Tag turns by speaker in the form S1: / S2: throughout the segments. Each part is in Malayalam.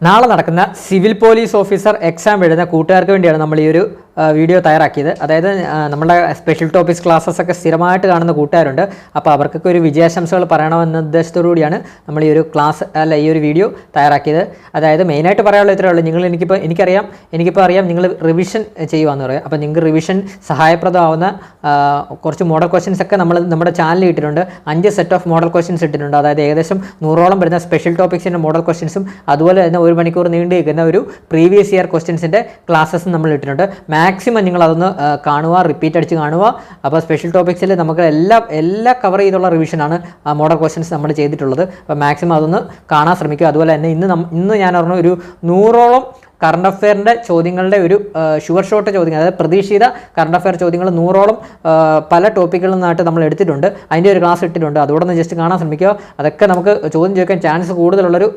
S1: നാളെ നടക്കുന്ന സിവിൽ പോലീസ് ഓഫീസർ എക്സാം എഴുതുന്ന കൂട്ടുകാർക്ക് വേണ്ടിയാണ് നമ്മൾ ഈ ഒരു വീഡിയോ തയ്യാറാക്കിയത്. അതായത് നമ്മുടെ സ്പെഷ്യൽ ടോപ്പിക്സ് ക്ലാസ്സസ് ഒക്കെ സ്ഥിരമായിട്ട് കാണുന്ന കൂട്ടുകാരുണ്ട്. അപ്പോൾ അവർക്കൊക്കെ ഒരു വിജയാശംസകൾ പറയണമെന്ന ഉദ്ദേശത്തോടു കൂടിയാണ് നമ്മൾ ഈ ഒരു ക്ലാസ് അല്ല ഈ ഒരു വീഡിയോ തയ്യാറാക്കിയത്. അതായത് മെയിനായിട്ട് പറയാനുള്ള ഇത്രയേ ഉള്ളൂ. നിങ്ങൾ എനിക്കിപ്പോൾ എനിക്കറിയാം എനിക്കിപ്പോൾ അറിയാം നിങ്ങൾ റിവിഷൻ ചെയ്യുവാന്ന് പറയാം. അപ്പോൾ നിങ്ങൾക്ക് റിവിഷൻ സഹായപ്രദമാവുന്ന കുറച്ച് മോഡൽ ക്വസ്റ്റ്യൻസ് ഒക്കെ നമ്മൾ നമ്മുടെ ചാനലിൽ ഇട്ടിട്ടുണ്ട്. അഞ്ച് സെറ്റ് ഓഫ് മോഡൽ ക്വസ്റ്റ്യൻസ് ഇട്ടിട്ടുണ്ട്. അതായത് ഏകദേശം നൂറോളം വരുന്ന സ്പെഷ്യൽ ടോപ്പിക്സിന്റെ മോഡൽ ക്വസ്റ്റ്യൻസും അതുപോലെ തന്നെ ഒരു മണിക്കൂർ നീണ്ടു നിൽക്കുന്ന ഒരു പ്രീവിയസ് ഇയർ ക്വസ്റ്റ്യൻസിന്റെ ക്ലാസ്സസും നമ്മൾ ഇട്ടിട്ടുണ്ട്. മാക്സിമം നിങ്ങൾ അതൊന്ന് കാണുക റിപ്പീറ്റ് അടിച്ച് കാണുക. അപ്പോൾ സ്പെഷ്യൽ ടോപ്പിക്സിൽ നമുക്ക് എല്ലാ എല്ലാ കവർ ചെയ്തുള്ള റിവിഷനാണ് മോഡൽ ക്വസ്റ്റ്യൻസ് നമ്മൾ ചെയ്തിട്ടുള്ളത്. അപ്പോൾ മാക്സിമം അതൊന്ന് കാണാൻ ശ്രമിക്കുക. അതുപോലെ തന്നെ ഇന്ന് ഇന്ന് ഞാൻ പറഞ്ഞു ഒരു നൂറോളം കറണ്ട് അഫെയറിന്റെ ചോദ്യങ്ങളുടെ ഒരു ഷുവർ ഷോട്ട് ചോദ്യങ്ങൾ അതായത് പ്രതീക്ഷിത കറണ്ട് അഫെയർ ചോദ്യങ്ങൾ നൂറോളം പല ടോപ്പിക്കുകളിൽ നിന്നായിട്ട് നമ്മൾ എടുത്തിട്ടുണ്ട്. അതിന്റെ ഒരു ക്ലാസ് ഇട്ടിട്ടുണ്ട്. അതുകൊണ്ട് ഒന്ന് ജസ്റ്റ് കാണാൻ ശ്രമിക്കുക. അതൊക്കെ നമുക്ക് ചോദ്യം ചോദിക്കാൻ ചാൻസ് കൂടുതലുള്ളൊരു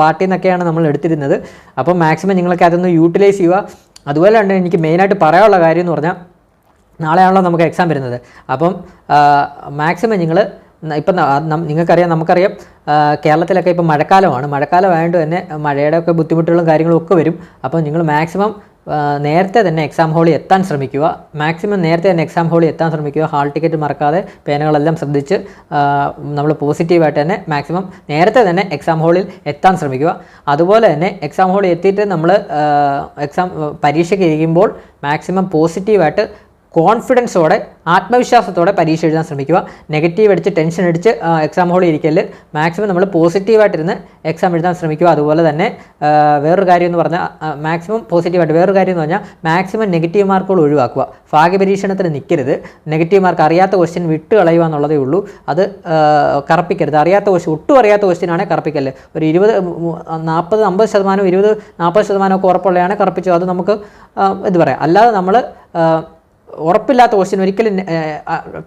S1: പാർട്ടിയിൽ നിന്നൊക്കെയാണ് നമ്മൾ എടുത്തിരുന്നത്. അപ്പോൾ മാക്സിമം നിങ്ങളൊക്കെ അതൊന്ന് യൂട്ടിലൈസ് ചെയ്യുക. അതുപോലെ തന്നെ എനിക്ക് മെയിനായിട്ട് പറയാനുള്ള കാര്യം എന്ന് പറഞ്ഞാൽ നാളെയാണല്ലോ നമുക്ക് എക്സാം വരുന്നത്. അപ്പം മാക്സിമം നിങ്ങൾ ഇപ്പം നിങ്ങൾക്കറിയാം നമുക്കറിയാം കേരളത്തിലൊക്കെ ഇപ്പം മഴക്കാലമാണ്. മഴക്കാലമായതുകൊണ്ട് തന്നെ മഴയുടെ ഒക്കെ ബുദ്ധിമുട്ടുകളും കാര്യങ്ങളും ഒക്കെ വരും. അപ്പോൾ നിങ്ങൾ മാക്സിമം നേരത്തെ തന്നെ എക്സാം ഹോളിൽ എത്താൻ ശ്രമിക്കുക. മാക്സിമം നേരത്തെ തന്നെ എക്സാം ഹോളിൽ എത്താൻ ശ്രമിക്കുക. ഹാൾ ടിക്കറ്റ് മറക്കാതെ പേനകളെല്ലാം ശ്രദ്ധിച്ച് നമ്മൾ പോസിറ്റീവായിട്ട് തന്നെ മാക്സിമം നേരത്തെ തന്നെ എക്സാം ഹോളിൽ എത്താൻ ശ്രമിക്കുക. അതുപോലെ തന്നെ എക്സാം ഹോളിൽ എത്തിയിട്ട് നമ്മൾ എക്സാം പരീക്ഷയ്ക്ക് ഇരിക്കുമ്പോൾ മാക്സിമം പോസിറ്റീവായിട്ട് കോൺഫിഡൻസോടെ ആത്മവിശ്വാസത്തോടെ പരീക്ഷ എഴുതാൻ ശ്രമിക്കുക. നെഗറ്റീവ് അടിച്ച് ടെൻഷൻ അടിച്ച് എക്സാം ഹോളിൽ ഇരിക്കൽ. മാക്സിമം നമ്മൾ പോസിറ്റീവായിട്ടിരുന്ന് എക്സാം എഴുതാൻ ശ്രമിക്കുക. അതുപോലെ തന്നെ വേറൊരു കാര്യം എന്ന് പറഞ്ഞാൽ മാക്സിമം പോസിറ്റീവായിട്ട് വേറൊരു കാര്യം എന്ന് പറഞ്ഞാൽ മാക്സിമം നെഗറ്റീവ് മാർക്കുകൾ ഒഴിവാക്കുക. ഭാഗ്യ പരീക്ഷണത്തിന് നിൽക്കരുത് നെഗറ്റീവ് മാർക്ക് അറിയാത്ത ക്വസ്റ്റ്യൻ വിട്ട് കളയുക എന്നുള്ളതേ ഉള്ളൂ. അത് കറപ്പിക്കരുത്. അറിയാത്ത ക്വസ്റ്റ്യൻ ഒട്ടും അറിയാത്ത ക്വസ്റ്റ്യൻ ആണെങ്കിൽ കറപ്പിക്കല്ല് ഒരു ഇരുപത് നാൽപ്പത് അമ്പത് ശതമാനം ഇരുപത് നാൽപ്പത് ശതമാനമൊക്കെ ഉറപ്പുള്ളതാണ് കറപ്പിച്ചു അത് നമുക്ക് ഇത് പറയാം? അല്ലാതെ നമ്മൾ ഉറപ്പില്ലാത്ത ക്വസ്റ്റ്യൻ ഒരിക്കലും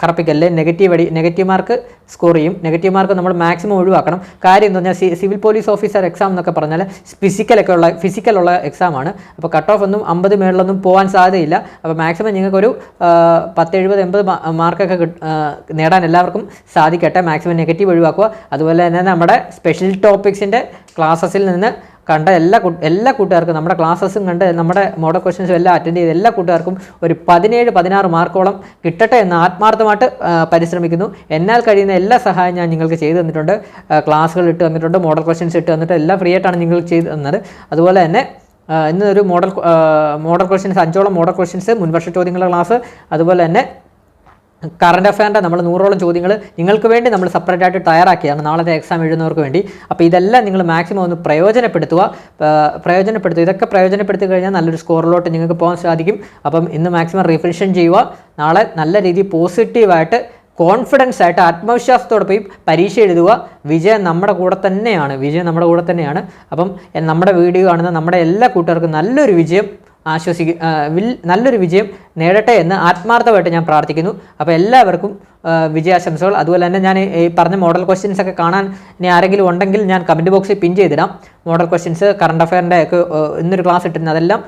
S1: കറപ്പിക്കല്ലേ? നെഗറ്റീവ് അടി നെഗറ്റീവ് മാർക്ക് സ്കോർ ചെയ്യും. നെഗറ്റീവ് മാർക്ക് നമ്മൾ മാക്സിമം ഒഴിവാക്കണം. കാര്യം എന്ന് പറഞ്ഞാൽ സിവിൽ പോലീസ് ഓഫീസർ എക്സാം എന്നൊക്കെ പറഞ്ഞാൽ ഫിസിക്കലൊക്കെ ഉള്ള ഫിസിക്കലുള്ള എക്സാം ആണ്. അപ്പോൾ കട്ട് ഓഫ് ഒന്നും അമ്പത് മേളിലൊന്നും പോകാൻ സാധ്യതയില്ല. അപ്പോൾ മാക്സിമം നിങ്ങൾക്കൊരു പത്ത് എഴുപത് എൺപത് മാർക്കൊക്കെ നേടാൻ എല്ലാവർക്കും സാധിക്കട്ടെ. മാക്സിമം നെഗറ്റീവ് ഒഴിവാക്കുക. അതുപോലെ തന്നെ നമ്മുടെ സ്പെഷ്യൽ ടോപ്പിക്സിന്റെ ക്ലാസ്സസിൽ നിന്ന് കണ്ട എല്ലാ എല്ലാ കൂട്ടുകാർക്കും നമ്മുടെ ക്ലാസ്സസും കണ്ട് നമ്മുടെ മോഡൽ ക്വസ്റ്റ്യൻസും എല്ലാം അറ്റൻഡ് ചെയ്ത് എല്ലാ കൂട്ടുകാർക്കും ഒരു പതിനേഴ് പതിനാറ് മാർക്കോളം കിട്ടട്ടെ എന്ന് ആത്മാർത്ഥമായിട്ട് പരിശ്രമിക്കുന്നു. എന്നാൽ കഴിയുന്ന എല്ലാ സഹായം ഞാൻ നിങ്ങൾക്ക് ചെയ്തു തന്നിട്ടുണ്ട്. ക്ലാസ്സുകൾ ഇട്ട് തന്നിട്ടുണ്ട് മോഡൽ ക്വസ്റ്റ്യൻസ് ഇട്ട് തന്നിട്ട് എല്ലാം ഫ്രീ ആയിട്ടാണ് നിങ്ങൾ ചെയ്തു തന്നത്. അതുപോലെ തന്നെ ഇന്നൊരു മോഡൽ മോഡൽ ക്വസ്റ്റ്യൻസ് അഞ്ചോളം മോഡൽ ക്വസ്റ്റ്യൻസ് മുൻവർഷ ചോദ്യങ്ങളുടെ ക്ലാസ് അതുപോലെ തന്നെ കറണ്ട് അഫയറിന്റെ നമ്മൾ നൂറോളം ചോദ്യങ്ങൾ നിങ്ങൾക്ക് വേണ്ടി നമ്മൾ സെപ്പറേറ്റ് ആയിട്ട് തയ്യാറാക്കിയാണ് നാളത്തെ എക്സാം എഴുതുന്നവർക്ക് വേണ്ടി. അപ്പോൾ ഇതെല്ലാം നിങ്ങൾ മാക്സിമം ഒന്ന് പ്രയോജനപ്പെടുത്തുക. പ്രയോജനപ്പെടുത്തുക. ഇതൊക്കെ പ്രയോജനപ്പെടുത്തി കഴിഞ്ഞാൽ നല്ലൊരു സ്കോറിലോട്ട് നിങ്ങൾക്ക് പോകാൻ സാധിക്കും. അപ്പം ഇന്ന് മാക്സിമം റിഫ്രഷൻ ചെയ്യുക. നാളെ നല്ല രീതിയിൽ പോസിറ്റീവായിട്ട് കോൺഫിഡൻസ് ആയിട്ട് ആത്മവിശ്വാസത്തോടെ പോയി പരീക്ഷ എഴുതുക. വിജയം നമ്മുടെ കൂടെ തന്നെയാണ്. വിജയം നമ്മുടെ കൂടെ തന്നെയാണ്. അപ്പം നമ്മുടെ വീഡിയോ കാണുന്ന നമ്മുടെ എല്ലാ കൂട്ടുകാർക്കും നല്ലൊരു വിജയം. ആശ്വസിക്കുക ആ, വിൽ- നല്ലൊരു വിജയം നേടട്ടെ എന്ന് ആത്മാർത്ഥമായിട്ട് ഞാൻ പ്രാർത്ഥിക്കുന്നു. അപ്പോൾ എല്ലാവർക്കും വിജയാശംസകൾ. അതുപോലെ തന്നെ ഞാൻ ഈ പറഞ്ഞ മോഡൽ ക്വസ്റ്റ്യൻസ് ഒക്കെ കാണാൻ ഇനി ആരെങ്കിലും ഉണ്ടെങ്കിൽ ഞാൻ കമന്റ് ബോക്സിൽ പിൻ ചെയ്തിടാം. മോഡൽ ക്വസ്റ്റ്യൻസ് കറണ്ട് അഫയറിന്റെ ഒക്കെ ഇന്നൊരു ക്ലാസ് ഇട്ടിരുന്നത് അതെല്ലാം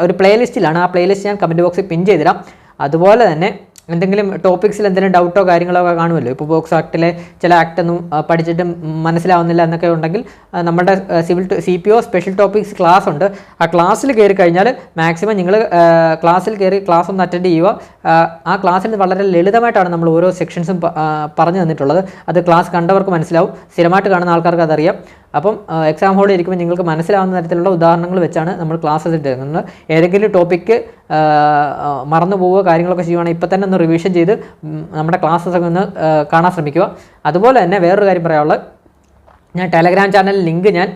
S1: ഒരു പ്ലേലിസ്റ്റിലാണ് ആ പ്ലേലിസ്റ്റ് ഞാൻ കമന്റ് ബോക്സിൽ പിൻ ചെയ്തിടാം. അതുപോലെ തന്നെ എന്തെങ്കിലും ടോപ്പിക്സിൽ എന്തെങ്കിലും ഡൗട്ടോ കാര്യങ്ങളോ കാണുമല്ലോ? ഇപ്പോൾ ബോക്സ് ആക്ടിലെ ചില ആക്ട് ഒന്നും പഠിച്ചിട്ടും മനസ്സിലാവുന്നില്ല എന്നൊക്കെ ഉണ്ടെങ്കിൽ നമ്മുടെ civil C P O special topics class ഉണ്ട്. ആ ക്ലാസ്സിൽ കയറി കഴിഞ്ഞാൽ മാക്സിമം നിങ്ങൾ ക്ലാസ്സിൽ കയറി ക്ലാസ് ഒന്ന് അറ്റൻഡ് ചെയ്യുക. ആ ക്ലാസ്സിൽ വളരെ ലളിതമായിട്ടാണ് നമ്മൾ ഓരോ സെക്ഷൻസും പറഞ്ഞു തന്നിട്ടുള്ളത്. അത് ക്ലാസ് കണ്ടവർക്ക് മനസ്സിലാവും. സ്ഥിരമായിട്ട് കാണുന്ന ആൾക്കാർക്ക് അതറിയാം. അപ്പം എക്സാം ഹോളിൽ ഇരിക്കുമ്പോൾ നിങ്ങൾക്ക് മനസ്സിലാവുന്ന തരത്തിലുള്ള ഉദാഹരണങ്ങൾ വെച്ചാണ് നമ്മൾ ക്ലാസ്സസ് എടുക്കുന്നത് ഏതെങ്കിലും ടോപ്പിക്ക് മറന്നു പോവുക കാര്യങ്ങളൊക്കെ ചെയ്യുവാണെങ്കിൽ ഇപ്പം തന്നെ ഒന്ന് റിവിഷൻ ചെയ്ത് നമ്മുടെ ക്ലാസ്സസ് ഒക്കെ ഒന്ന് കാണാൻ ശ്രമിക്കുക. അതുപോലെ തന്നെ വേറൊരു കാര്യം പറയാനുള്ളത്. ഞാൻ ടെലഗ്രാം ചാനൽ ലിങ്ക് ഞാൻ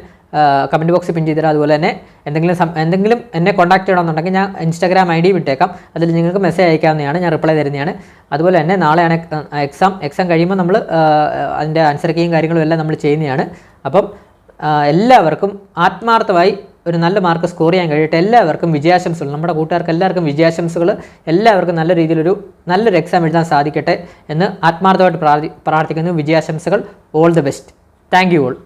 S1: കമന്റ് ബോക്സിൽ പിൻ ചെയ്തിട്ട് അതുപോലെ തന്നെ എന്തെങ്കിലും എന്തെങ്കിലും എന്നെ കോൺടാക്ട് ചെയ്യണമെന്നുണ്ടെങ്കിൽ ഞാൻ ഇൻസ്റ്റാഗ്രാം ഐ ഡി വിട്ടേക്കാം. അതിൽ നിങ്ങൾക്ക് മെസ്സേജ് അയക്കാവുന്നതാണ്. ഞാൻ റിപ്ലൈ തരുന്നതാണ്. അതുപോലെ തന്നെ നാളെയാണ് എക്സാം എക്സാം കഴിയുമ്പോൾ നമ്മൾ അതിന്റെ ആൻസർ കീയും കാര്യങ്ങളും എല്ലാം നമ്മൾ ചെയ്യുന്നതാണ്. അപ്പം എല്ലാവർക്കും ആത്മാർത്ഥമായി ഒരു നല്ല മാർക്ക് സ്കോർ ചെയ്യാൻ കഴിയട്ടെ. എല്ലാവർക്കും വിജയാശംസകൾ. നമ്മുടെ കൂട്ടുകാർക്ക് എല്ലാവർക്കും വിജയാശംസകൾ എല്ലാവർക്കും നല്ല രീതിയിലൊരു നല്ലൊരു എക്സാം എഴുതാൻ സാധിക്കട്ടെ എന്ന് ആത്മാർത്ഥമായിട്ട് പ്രാർത്ഥി പ്രാർത്ഥിക്കുന്നു. വിജയാശംസകൾ. All the best thank you all